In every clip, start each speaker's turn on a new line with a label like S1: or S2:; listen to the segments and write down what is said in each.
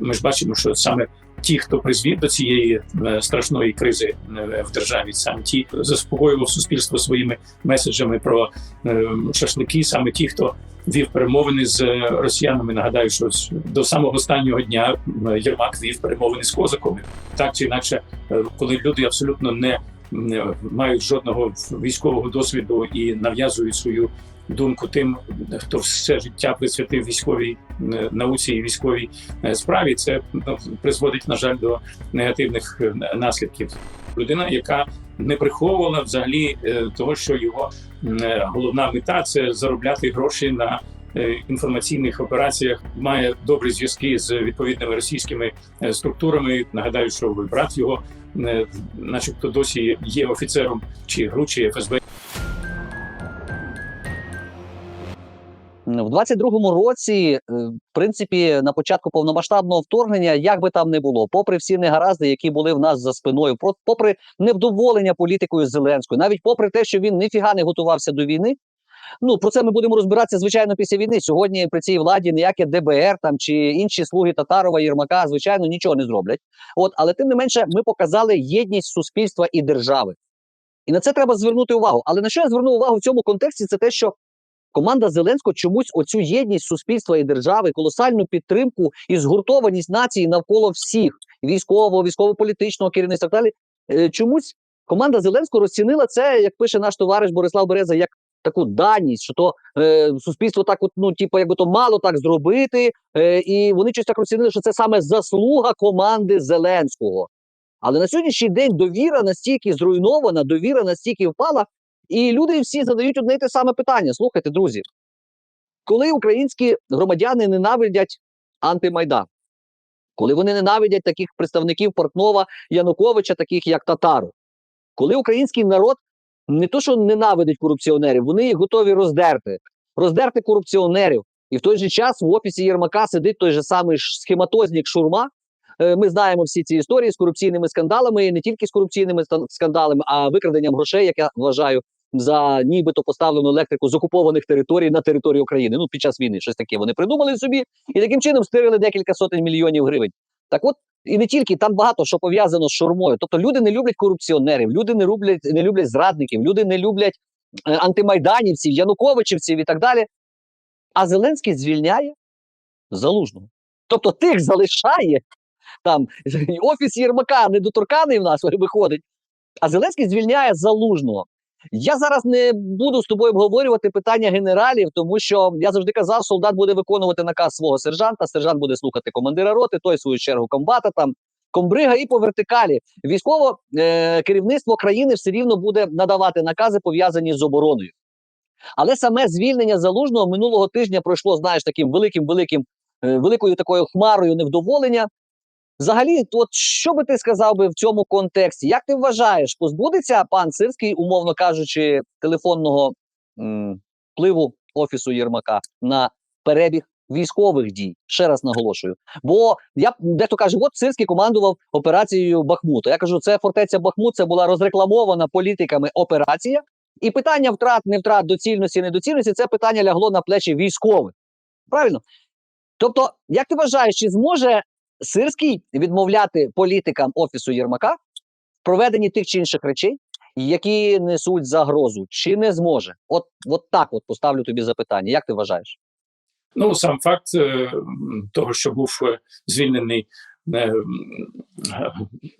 S1: ми ж бачимо, що саме ті, хто призвів до цієї е, страшної кризи е, в державі, саме ті заспокоював суспільство своїми меседжами про е, шашлики, саме ті, хто вів перемовини з росіянами. Нагадаю, що до самого останнього дня Єрмак вів перемовини з козаками. Так чи інакше, коли люди абсолютно не мають жодного військового досвіду і нав'язують свою думку тим, хто все життя присвятив військовій е, науці і військовій е, справі, це ну, призводить, на жаль, до негативних е, наслідків. Людина, яка не приховувала взагалі того, що його головна мета це заробляти гроші на інформаційних операціях, має добрі зв'язки з відповідними російськими структурами. Нагадаю, що брат його, начебто, досі є офіцером чи ГРУ, чи ФСБ.
S2: В 22-му році, е, в принципі, на початку повномасштабного вторгнення, як би там не було, попри всі негаразди, які були в нас за спиною, попри невдоволення політикою Зеленською, навіть попри те, що він ніфіга не готувався до війни. Ну про це ми будемо розбиратися звичайно після війни. Сьогодні при цій владі ніяке ДБР там чи інші слуги Татарова, Єрмака, звичайно, нічого не зроблять. От, але тим не менше, ми показали єдність суспільства і держави. І на це треба звернути увагу. Але на що я звернув увагу в цьому контексті? Це те, що команда Зеленського чомусь оцю єдність суспільства і держави, колосальну підтримку і згуртованість нації навколо всіх військового, військово-політичного керівництва так далі. е, Чомусь команда Зеленського розцінила це, як пише наш товариш Борислав Береза, як таку даність, що то е, суспільство так, от, ну, типу, якби то мало так зробити, е, і вони щось так розцінили, що це саме заслуга команди Зеленського. Але на сьогоднішній день довіра настільки зруйнована, довіра настільки впала, і люди всі задають одне й те саме питання. Слухайте, друзі, коли українські громадяни ненавидять антимайдан, коли вони ненавидять таких представників Портнова Януковича, таких як Татару, коли український народ не то, що ненавидить корупціонерів, вони їх готові роздерти, роздерти корупціонерів. І в той же час в офісі Єрмака сидить той же самий схематознік Шурма. Е, Ми знаємо всі ці історії з корупційними скандалами, і не тільки з корупційними скандалами, а викраденням грошей, як я вважаю, за нібито поставлену електрику з окупованих територій на території України. Ну під час війни щось таке вони придумали собі і таким чином стирили декілька сотень мільйонів гривень. Так от і не тільки там багато що пов'язано з шурмою. Тобто люди не люблять корупціонерів, люди не люблять, не люблять зрадників, люди не люблять е, антимайданівців, януковичівців і так далі. А Зеленський звільняє залужного. Тобто тих залишає там офіс Єрмака недоторканий в нас виходить. А Зеленський звільняє залужного. Я зараз не буду з тобою обговорювати питання генералів, тому що я завжди казав, солдат буде виконувати наказ свого сержанта, сержант буде слухати командира роти, той свою чергу комбата там. Комбрига і по вертикалі військово е, керівництво країни все рівно буде надавати накази пов'язані з обороною. Але саме звільнення залужного минулого тижня пройшло, знаєш, таким великим, великим, е, великою такою хмарою невдоволення. Взагалі, от що би ти сказав би в цьому контексті? Як ти вважаєш, позбудеться пан Сирський, умовно кажучи, телефонного м, впливу офісу Єрмака на перебіг військових дій? Ще раз наголошую. Бо я дехто каже, от Сирський командував операцією Бахмута. Я кажу, це фортеця Бахмут, це була розрекламована політиками операція, і питання втрат, не втрат, доцільності, недоцільності це питання лягло на плечі військових. Правильно? Тобто, як ти вважаєш, чи зможе Сирський відмовляти політикам офісу Єрмака в проведенні тих чи інших речей, які несуть загрозу, чи не зможе? От, от так от поставлю тобі запитання. Як ти вважаєш?
S1: Ну, сам факт е, того, що був е, звільнений е,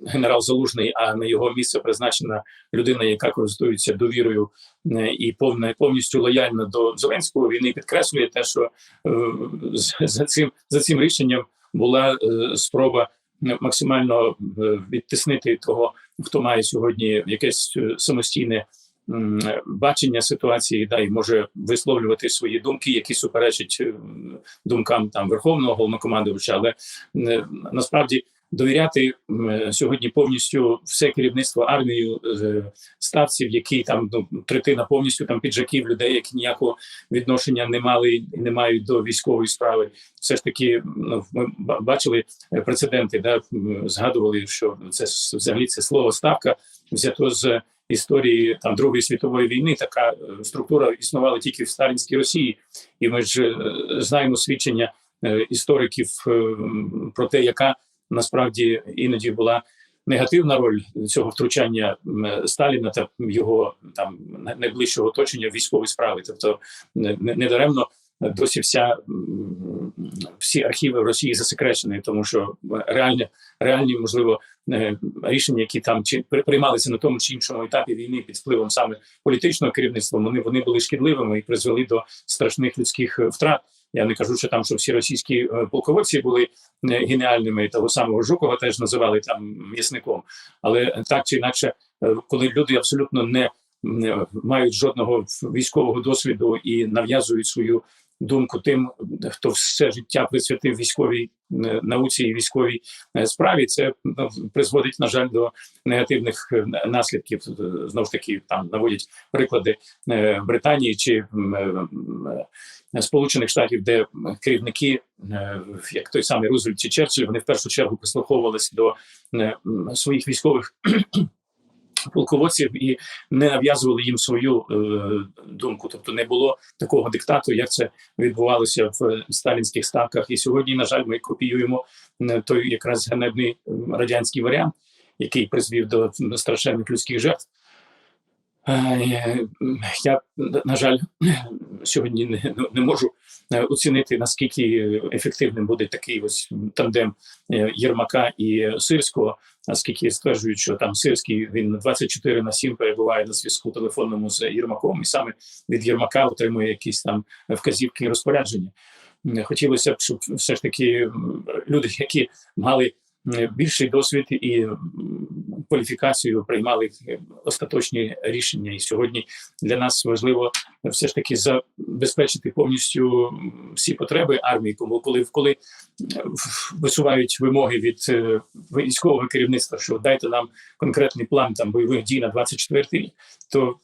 S1: генерал Залужний, а на його місце призначена людина, яка користується довірою і повна повністю лояльна до Зеленського, він і підкреслює те, що за цим за цим рішенням була е, спроба максимально е, відтиснити того, хто має сьогодні якесь е, самостійне бачення ситуації, да, і може висловлювати свої думки, які суперечать думкам там верховного головнокомандувача, але насправді довіряти сьогодні повністю все керівництво армією е, ставців, які там ну, третина повністю там піджаків людей, які ніякого відношення не мали і не мають до військової справи. Все ж таки, ну ми бачили е, прецеденти, да згадували, що це взагалі це слово ставка взято з історії там Другої світової війни. Така е, структура існувала тільки в сталінській Росії, і ми ж знаємо свідчення істориків про те, яка насправді іноді була негативна роль цього втручання Сталіна та його там най- найближчого оточення в військові справи. Тобто не, не- недаремно досі вся всі архіви в Росії засекречені, тому що реальні, реальні можливо е, рішення, які там чи при- приймалися на тому чи іншому етапі війни під впливом саме політичного керівництва, вони вони були шкідливими і призвели до страшних людських е, втрат. Я не кажу, що там що всі російські е, полководці були е, геніальними, того самого Жукова теж називали там м'ясником. Але так чи інакше, е, коли люди абсолютно не, мають жодного військового досвіду і нав'язують свою думку тим, хто все життя присвятив військовій науці і військовій е, справі, це ну, призводить, на жаль, до негативних е, наслідків. Знов ж таки, там наводять приклади е, Британії чи е, е, Сполучених Штатів, де керівники, е, як той самий Рузвельт чи Черчилль, вони в першу чергу прислуховувалися до е, своїх військових полководців і не нав'язували їм свою е, думку. Тобто не було такого диктату, як це відбувалося в е, сталінських ставках. І сьогодні, на жаль, ми копіюємо е, той якраз ганебний е, радянський варіант, який призвів до страшенних людських жертв. Я, на жаль, сьогодні не, не можу оцінити, наскільки ефективним буде такий ось тандем Єрмака і Сирського, оскільки стверджують, що там Сирський він 24 на 7 перебуває на зв'язку телефонному з Єрмаком, і саме від Єрмака отримує якісь там вказівки і розпорядження. Хотілося б, щоб все ж таки люди, які мали більший досвід і кваліфікацію, приймали е, остаточні рішення. І сьогодні для нас важливо все ж таки забезпечити повністю всі потреби армії. Коли коли е, висувають вимоги від е, військового керівництва, що дайте нам конкретний план там бойових дій на 24 рік, то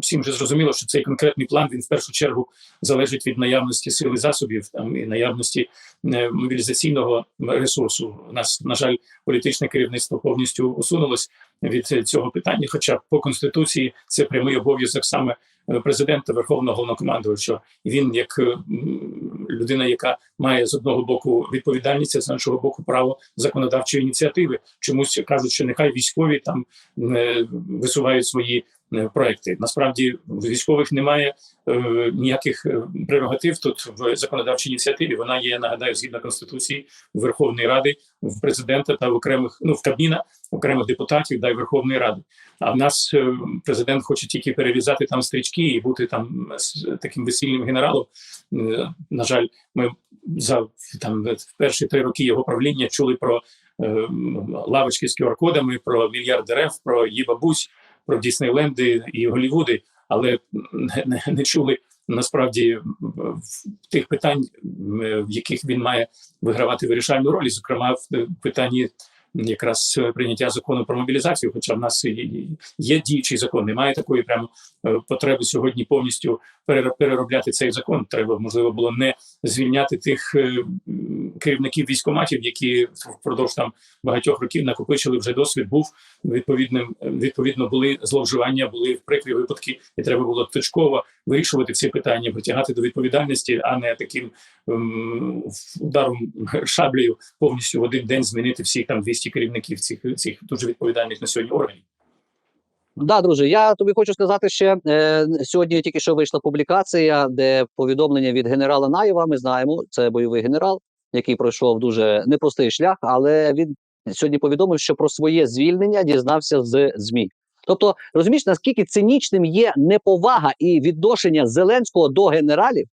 S1: всім вже зрозуміло, що цей конкретний план він в першу чергу залежить від наявності сил і засобів там і наявності е, мобілізаційного ресурсу. У нас на жаль, політичне керівництво повністю усунулось від цього питання. Хоча по конституції це прямий обов'язок саме е, президента Верховного Головнокомандувача. Він, як е, людина, яка має з одного боку відповідальність, а з іншого боку право законодавчої ініціативи. Чомусь кажуть, що нехай військові там е, висувають свої проекти. Насправді в військових немає е, ніяких е, прерогатив тут в законодавчій ініціативі. Вона є, нагадаю, згідно конституції Верховної Ради, в президента та в окремих ну в Кабміна, окремих депутатів да й Верховної Ради. А в нас е, президент хоче тільки перерізати там стрічки і бути там с- таким весільним генералом. Е, На жаль, ми за там перші три роки його правління чули про е, лавочки з QR-кодами, про мільярд дерев, про її бабусь, про Діснейленди і Голівуди, але не, не, чули насправді тих питань, в яких він має вигравати вирішальну роль, зокрема в е, питанні якраз е, прийняття закону про мобілізацію. Хоча в нас є діючий закон, немає такої прямо е, потреби сьогодні повністю переробляти цей закон. Треба можливо було не звільняти тих е, керівників військоматів, які впродовж там багатьох років накопичили вже досвід. Був відповідним відповідно були зловживання, були прикрі випадки, і треба було точково вирішувати ці питання, притягати до відповідальності, а не таким ем, ударом шаблею повністю в один день змінити всіх там 200 керівників цих цих дуже відповідальних на сьогодні органів.
S2: Да, друже, я тобі хочу сказати ще е, сьогодні. Тільки що вийшла публікація, де повідомлення від генерала Наєва. Ми знаємо, це бойовий генерал, який пройшов дуже непростий шлях, але він сьогодні повідомив, що про своє звільнення дізнався з змі. Тобто, розумієш, наскільки цинічним є неповага і відношення Зеленського до генералів,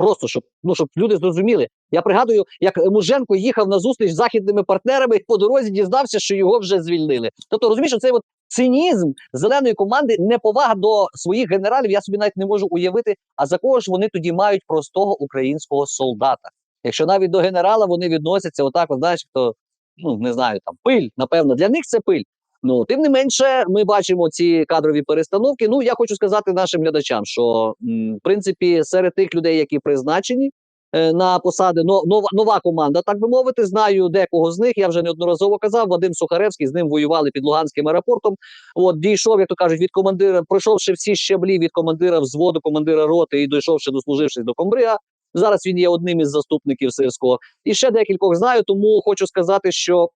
S2: просто щоб ну щоб люди зрозуміли. Я пригадую, як Муженко їхав на зустріч з західними партнерами і по дорозі дізнався, що його вже звільнили. Тобто, розумієш, цей от цинізм зеленої команди, неповага до своїх генералів. Я собі навіть не можу уявити. А за кого ж вони тоді мають простого українського солдата? Якщо навіть до генерала вони відносяться, отак, от, знаєш, хто ну не знаю, там пиль, напевно, для них це пиль. Ну тим не менше, ми бачимо ці кадрові перестановки. Ну я хочу сказати нашим глядачам, що в принципі серед тих людей, які призначені е, на посади, но, нова, нова команда, так би мовити, знаю декого з них. Я вже неодноразово казав. Вадим Сухаревський з ним воювали під Луганським аеропортом. От дійшов, як то кажуть, від командира, пройшовши всі щаблі від командира взводу, командира роти і дійшовши, дослужившись до комбрига. Зараз він є одним із заступників Сирського. І ще декількох знаю, тому хочу сказати, що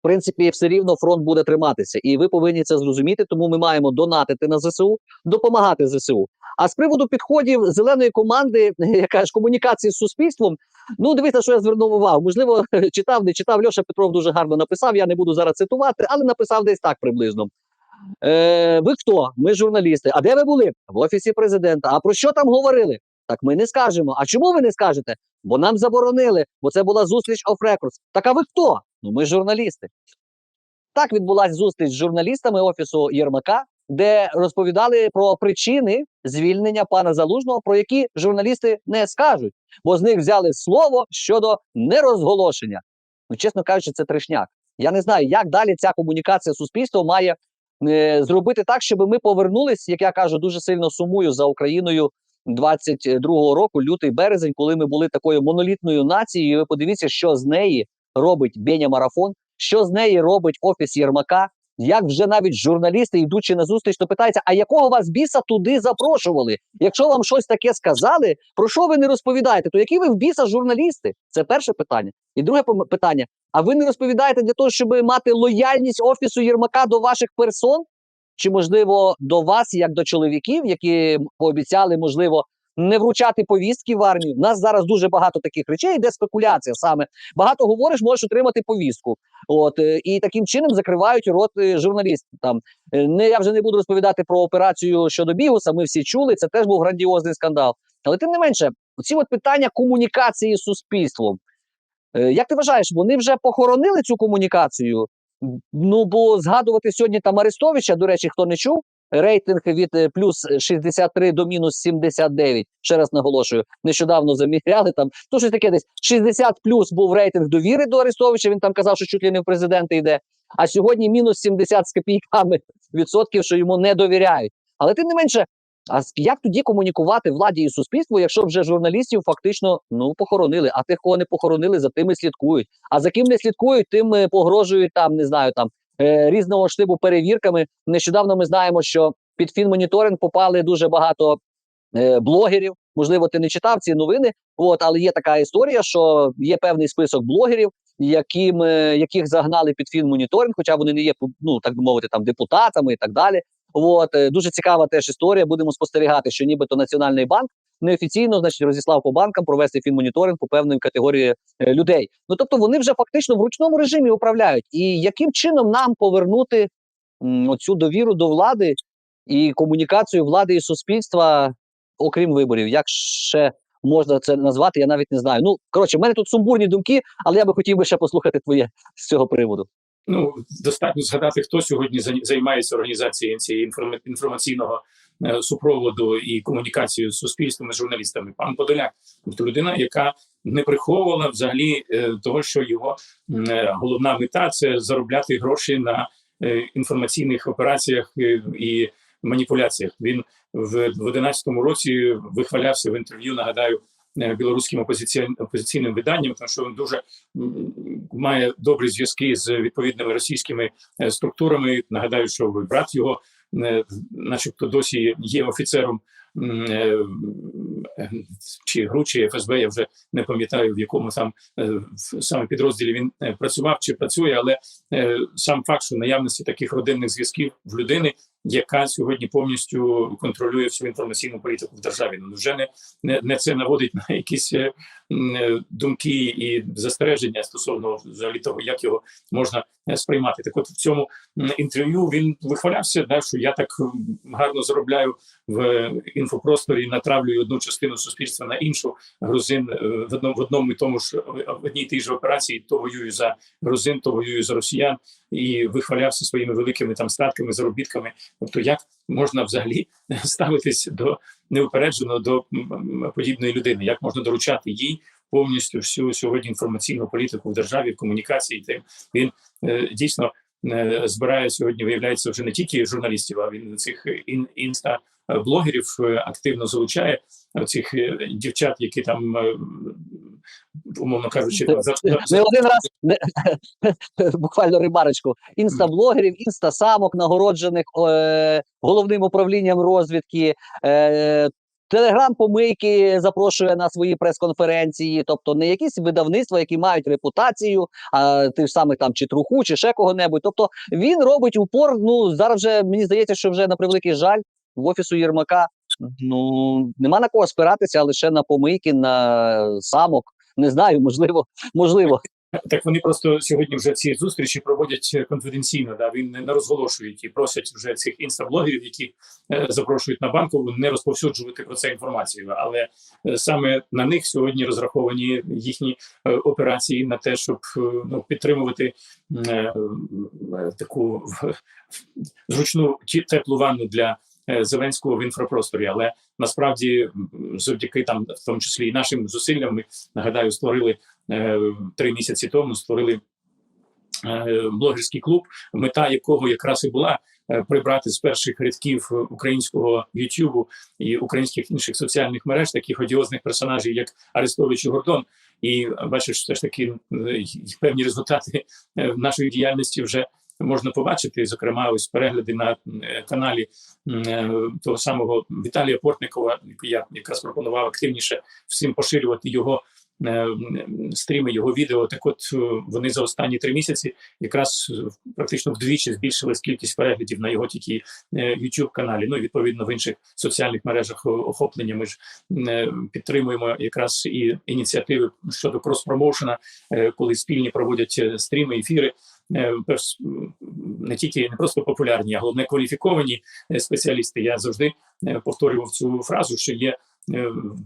S2: в принципі все рівно фронт буде триматися, і ви повинні це зрозуміти. Тому ми маємо донатити на ЗСУ, допомагати ЗСУ. А з приводу підходів зеленої команди, яка ж комунікації з суспільством. Ну, дивіться, що я звернув увагу. Можливо, читав, не читав. Льоша Петров дуже гарно написав. Я не буду зараз цитувати, але написав десь так приблизно. Е, ви хто? Ми журналісти. А де ви були? В офісі президента. А про що там говорили? Так ми не скажемо. А чому ви не скажете? Бо нам заборонили, бо це була зустріч off records. Так а ви хто? Ну ми журналісти. Так відбулася зустріч з журналістами офісу Єрмака, де розповідали про причини звільнення пана Залужного, про які журналісти не скажуть, бо з них взяли слово щодо нерозголошення. Ну, чесно кажучи, це трешняк. Я не знаю, як далі ця комунікація суспільства має е, зробити так, щоб ми повернулись, як я кажу, дуже сильно сумую за Україною 22-го року, лютий березень, коли ми були такою монолітною нацією. І ви подивіться, що з неї робить Беня Марафон, що з неї робить офіс Єрмака. Як вже навіть журналісти, йдучи на зустріч, то питаються, а якого вас біса туди запрошували? Якщо вам щось таке сказали, про що ви не розповідаєте? То які ви в біса журналісти? Це перше питання. І друге питання: а ви не розповідаєте для того, щоб мати лояльність офісу Єрмака до ваших персон? Чи можливо до вас, як до чоловіків, які пообіцяли, можливо, не вручати повістки в армію? У нас зараз дуже багато таких речей, де спекуляція саме багато говориш, можеш отримати повістку. От е, і таким чином закривають рот е, журналістам. Там Е, не я вже не буду розповідати про операцію щодо бігуса. Ми всі чули. Це теж був грандіозний скандал. Але тим не менше, ці от питання комунікації з суспільством. Як ти вважаєш, вони вже похоронили цю комунікацію? Ну бо згадувати сьогодні там Арестовича, до речі, хто не чув. Рейтинг від е, плюс 63 до мінус 79. Ще раз наголошую, нещодавно заміряли там. То щось таке десь 60 плюс був рейтинг довіри до Арестовича. Він там казав, що чуть ли не в президенти йде. А сьогодні мінус 70 з копійками відсотків, що йому не довіряють. Але тим не менше, а як тоді комунікувати владі і суспільству, якщо вже журналістів фактично ну похоронили, а тих, кого не похоронили, за тими слідкують. А за ким не слідкують, тим е, погрожують там, не знаю, там е, різного штибу перевірками. Нещодавно ми знаємо, що під фінмоніторинг попали дуже багато е, блогерів. Можливо, ти не читав ці новини. От, але є така історія, що є певний список блогерів, яким, е, яких загнали під фінмоніторинг, хоча вони не є ну так би мовити, там депутатами і так далі. От дуже цікава теж історія. Будемо спостерігати, що нібито Національний банк неофіційно, значить, розіслав по банкам провести фінмоніторинг по певної категорії е, людей. Ну тобто вони вже фактично в ручному режимі управляють. І яким чином нам повернути м, оцю довіру до влади і комунікацію влади і суспільства, окрім виборів? Як ще можна це назвати? Я навіть не знаю. Ну коротше, в мене тут сумбурні думки, але я би хотів би ще послухати твоє з цього приводу.
S1: Ну достатньо згадати, хто сьогодні зай- займається організацією цієї інформа- інформаційного супроводу і комунікацією з суспільством і журналістами. Пан Подоляк, тобто людина, яка не приховувала взагалі е, того, що його е, головна мета це заробляти гроші на е, інформаційних операціях е, і маніпуляціях. Він в 2011 році вихвалявся в інтерв'ю. Нагадаю. е, Білоруським опозиці... опозиційним виданням, тому що він дуже має добрі зв'язки з відповідними російськими е, структурами. Нагадаю, що брат його, е, начебто, досі є офіцером е, е, чи ГРУ, чи ФСБ. Я вже не пам'ятаю в якому там е, саме підрозділі він е, працював чи працює, але е, сам факт, що наявності таких родинних зв'язків в людини, яка сьогодні повністю контролює всю інформаційну політику в державі. Ну вже не, не, не це наводить на якісь е, е, думки і застереження стосовно взагалі того, як його можна е, сприймати. Так, от в цьому інтерв'ю він вихвалявся, да, що я так гарно заробляю в інфопросторі, натравлюю одну частину суспільства на іншу. Грузин е, в одному в одному і тому ж в одній тій ж операції то воюю за грузин, то воюю за росіян і вихвалявся своїми великими там статками, заробітками. Тобто, як можна взагалі ставитись до неупереджено до подібної людини, як можна доручати їй повністю всю сьогодні інформаційну політику в державі, в комунікації. Тим він е, дійсно е, збирає сьогодні, виявляється, вже не тільки журналістів, а він цих ін, інста блогерів е, активно залучає цих дівчат, які там умовно кажучи, за, за,
S2: Не один раз не, буквально ремарочку. Інстаблогерів, інстасамок, нагороджених е, головним управлінням розвідки, е, Телеграм-помийки запрошує на свої прес-конференції, тобто не якісь видавництва, які мають репутацію, а тих самих там чи труху, чи ще кого-небудь. Тобто він робить упор. Ну зараз вже мені здається, що вже на превеликий жаль в офісу Єрмака. Ну нема на кого спиратися, а лише на помийки, на самок. Не знаю, можливо, можливо.
S1: Так вони просто сьогодні вже ці зустрічі проводять е, конфіденційно. Да він не розголошують і просять вже цих інстаблогерів, які е, запрошують на банку, не розповсюджувати про це інформацію. Але е, саме на них сьогодні розраховані їхні е, операції на те, щоб е, ну, підтримувати е, е, таку в- зручну теплу ванну для. е, Зеленського в інфрапросторі, але насправді завдяки там, в тому числі і нашим зусиллям, ми нагадаю, створили е, три місяці тому створили е, блогерський клуб, мета якого якраз і була е, прибрати з перших рядків українського Ютубу і українських інших соціальних мереж таких одіозних персонажів, як Арестович і Гордон. І бачиш, все ж таки певні результати нашої діяльності вже. Можна побачити, зокрема, ось перегляди на е, каналі е, того самого Віталія Портникова, я якраз пропонував активніше всім поширювати його е, стріми, його відео. Так, от вони за останні три місяці якраз практично вдвічі збільшилась кількість переглядів на його тільки youtube каналі. Ну і відповідно в інших соціальних мережах охоплення. Ми ж підтримуємо якраз і ініціативи щодо крос-промоушена, коли спільні проводять стріми, ефіри. Е, Не тільки не просто популярні, а головне кваліфіковані е, спеціалісти. Я завжди е, повторював цю фразу, що є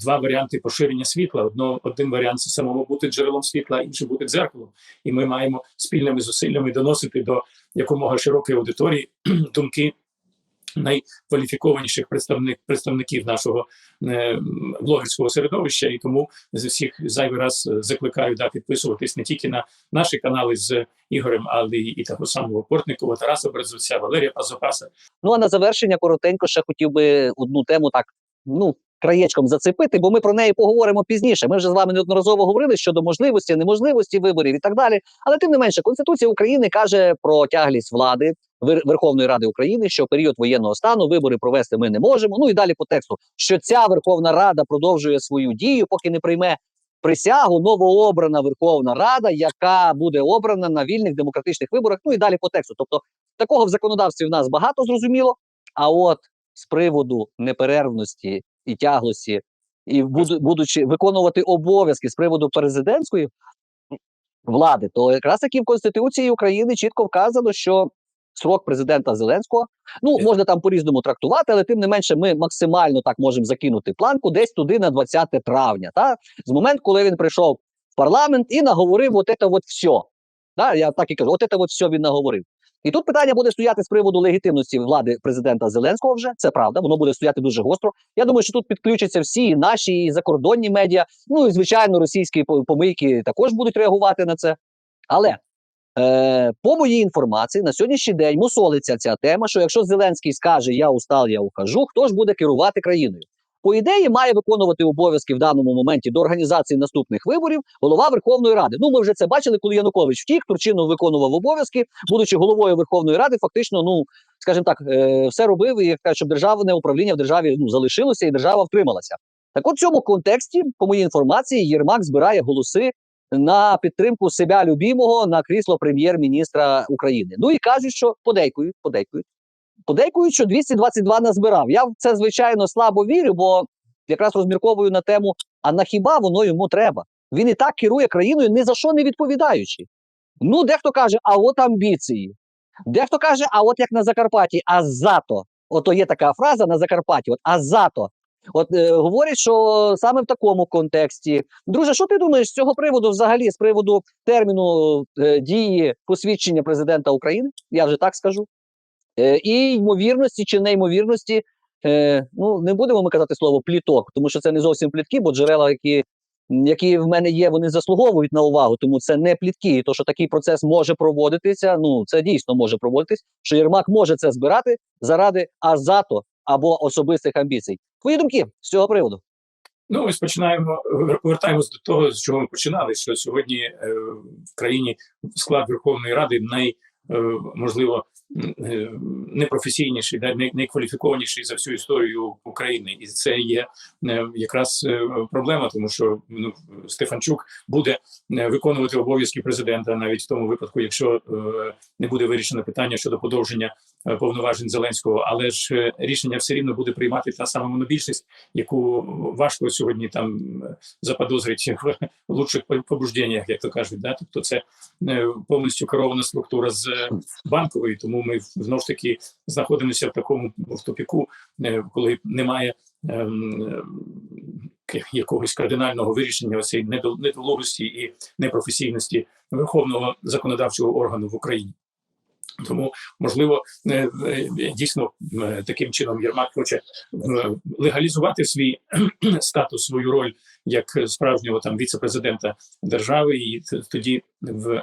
S1: два варіанти поширення світла. Одно один варіант це самому бути джерелом світла, інший бути дзеркалом. І ми маємо спільними зусиллями доносити до якомога широкої аудиторії думки найкваліфікованіших представник представників нашого е, блогерського середовища. І тому з всіх зайвий раз е, закликаю да підписуватись не тільки на наші канали з Ігорем, але і того самого Портникова, Тараса Березовця, Валерія Пазопаса.
S2: Ну а на завершення коротенько ще хотів би одну тему так ну краєчком зацепити, бо ми про неї поговоримо пізніше. Ми вже з вами неодноразово говорили щодо можливості, неможливості виборів і так далі. Але тим не менше, Конституція України каже про тяглість влади Вер- Верховної Ради України, що період воєнного стану вибори провести ми не можемо. Ну і далі по тексту, що ця Верховна Рада продовжує свою дію, поки не прийме присягу новообрана Верховна Рада, яка буде обрана на вільних демократичних виборах. Ну і далі по тексту. Тобто такого в законодавстві в нас багато зрозуміло. А от з приводу неперервності і тяглості, і буду, будучи виконувати обов'язки з приводу президентської влади, то якраз таки в Конституції України чітко вказано, що срок президента Зеленського ну можна там по-різному трактувати, але тим не менше, ми максимально так можемо закинути планку десь туди на 20 травня. Та з моменту, коли він прийшов в парламент і наговорив от це от все. Да, я так і кажу, от це от все він наговорив. І тут питання буде стояти з приводу легітимності влади президента Зеленського. Вже це правда, воно буде стояти дуже гостро. Я думаю, що тут підключаться всі і наші і закордонні медіа. Ну і звичайно, російські помийки також будуть реагувати на це. Але е, по моїй інформації на сьогоднішній день мусолиться ця тема, що якщо Зеленський скаже Я устал, я ухожу, хто ж буде керувати країною? По ідеї має виконувати обов'язки в даному моменті до організації наступних виборів голова Верховної Ради. Ну ми вже це бачили, коли Янукович втік, Турчинов виконував обов'язки, будучи головою Верховної Ради, фактично, ну скажімо так, е, все робив і щоб державне управління в державі ну залишилося і держава втрималася. Так, от в цьому контексті, по моїй інформації, Єрмак збирає голоси на підтримку себе любимого на крісло прем'єр-міністра України. Ну і кажуть, що подейкують, подейкують. Подейкують, що 222 назбирав. Я в це звичайно слабо вірю, бо якраз розмірковую на тему: а на хіба воно йому треба? Він і так керує країною, ні за що не відповідаючи. Ну, дехто каже, а от амбіції. Дехто каже, а от як на Закарпатті, а зато. Ото є така фраза на Закарпатті, от а зато. От е, говорять, що саме в такому контексті. Друже, що ти думаєш з цього приводу, взагалі, з приводу терміну е, дії посвідчення президента України? Я вже так скажу. Е, і ймовірності чи неймовірності, е, ну не будемо ми казати слово пліток, тому що це не зовсім плітки, бо джерела, які, які в мене є, вони заслуговують на увагу, тому це не плітки. І то, що такий процес може проводитися, ну це дійсно може проводитись, що Єрмак може це збирати заради азату або особистих амбіцій. Твої думки з цього приводу?
S1: Ну, ось починаємо повертаємось до того, з чого ми починали. Що сьогодні е, в країні склад Верховної Ради най е, можливо е, непрофесійніший, да, най- найкваліфікованіший за всю історію України, і це є е, якраз е, проблема, тому що ну Стефанчук буде виконувати обов'язки президента навіть в тому випадку, якщо не буде вирішено питання щодо подовження повноважень Зеленського, але ж рішення все рівно буде приймати та сама монобільшість, яку важко сьогодні там заподозрити в лучших побужденнях, як то кажуть. Да? Тобто це повністю керована структура з банкової, тому ми знов ж таки знаходимося в такому в топіку, е, коли немає ем, к- якогось кардинального вирішення цієї недолугості і непрофесійності верховного законодавчого органу в Україні. Тому можливо е, е, дійсно е, таким чином Єрмак хоче легалізувати свій статус, свою роль як справжнього там віце-президента держави, і тоді в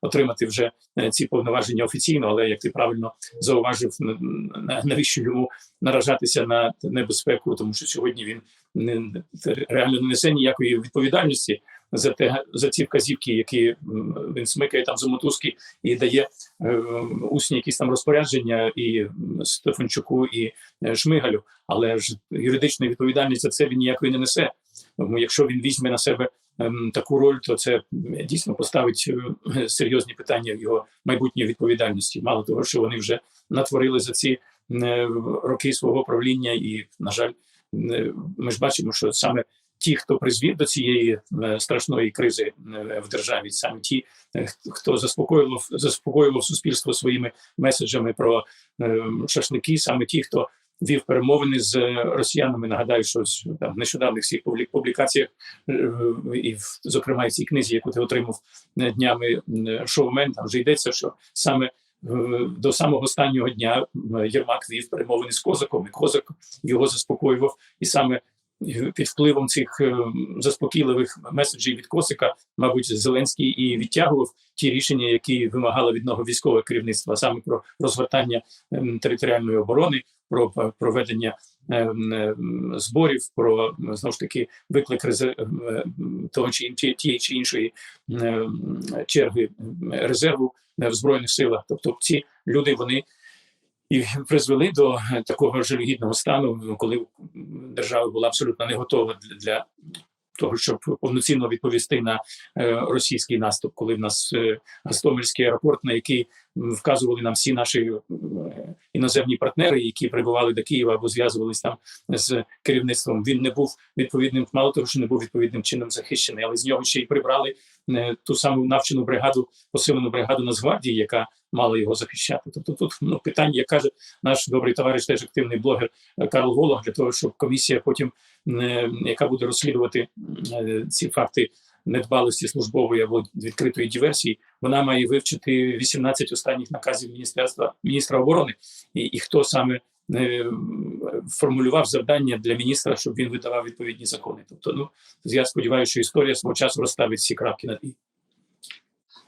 S1: отримати вже ці повноваження офіційно. Але як ти правильно зауважив, на- навіщо йому наражатися на небезпеку, тому що сьогодні він не реально не несе ніякої відповідальності за те за ці вказівки, які він смикає там за мотузки і дає е, усні якісь там розпорядження і Стефанчуку і е, Шмигалю. Але ж юридичної відповідальності за це він ніякої не несе. Тому якщо він візьме на себе ем, таку роль, то це дійсно поставить е, серйозні питання його майбутньої відповідальності. Мало того, що вони вже натворили за ці е, роки свого правління, і на жаль, е, ми ж бачимо, що саме ті, хто призвів до цієї е, страшної кризи е, в державі, саме ті, е, хто заспокоював заспокоював суспільство своїми меседжами про шашлики, саме ті, хто вів перемовини з росіянами. Нагадаю, що там нещодавних всіх публі- публікаціях, і в зокрема і цій книзі, яку ти отримав днями шоумен, там вже йдеться, що саме до самого останнього дня Єрмак вів перемовини з козаком, і козак його заспокоював, і саме під впливом цих е, заспокійливих меседжів від Косика, мабуть, Зеленський і відтягував ті рішення, які вимагало від нього військове керівництво, саме про розгортання ем, територіальної оборони, про проведення ем, ем, зборів, про знову ж таки виклик того чи тієї чи іншої черги резерву е, в збройних силах. Тобто, ці люди вони і призвели до е, такого жалюгідного стану, ну, коли держава була абсолютно не готова для, того, щоб повноцінно відповісти на е, російський наступ, коли в нас е, Гастомельський аеропорт, на який вказували нам всі наші іноземні партнери, які прибували до Києва або зв'язувались там з керівництвом. Він не був відповідним, мало того, що не був відповідним чином захищений, але з нього ще й прибрали ту саму навчену бригаду, посилену бригаду Нацгвардії, яка мала його захищати. Тобто тут ну питання, як каже наш добрий товариш, теж активний блогер е, Карл Волох, для того, щоб комісія потім, е, яка буде розслідувати е, ці факти недбалості службової або відкритої диверсії, вона має вивчити 18 останніх наказів міністерства міністра оборони, і, і хто саме. Е, Формулював завдання для міністра, щоб він видавав відповідні закони. Тобто, ну я сподіваюся, що історія свого часу розставить всі крапки над і.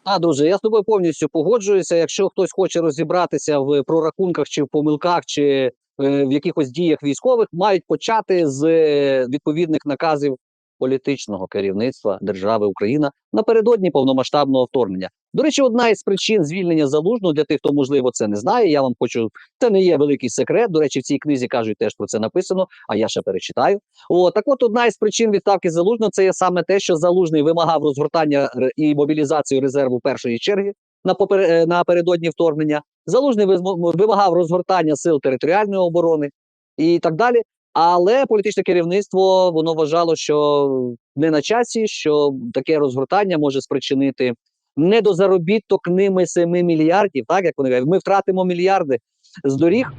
S2: А, дуже я з тобою повністю погоджуюся. Якщо хтось хоче розібратися в прорахунках чи в помилках, чи е, в якихось діях військових, мають почати з е, відповідних наказів політичного керівництва держави Україна напередодні повномасштабного вторгнення. До речі, одна із причин звільнення залужного для тих, хто можливо це не знає. Я вам хочу, це не є великий секрет. До речі, в цій книзі кажуть, теж про це написано. А я ще перечитаю. О, так от одна із причин відставки залужного це є саме те, що залужний вимагав розгортання і мобілізацію резерву першої черги на попер... е, напередодні вторгнення. Залужний вимагав розгортання сил територіальної оборони і так далі. Але політичне керівництво воно вважало, що не на часі, що таке розгортання може спричинити недозаробіток ними 7 мільярдів. Так як вони кажуть, ми втратимо мільярди з доріг.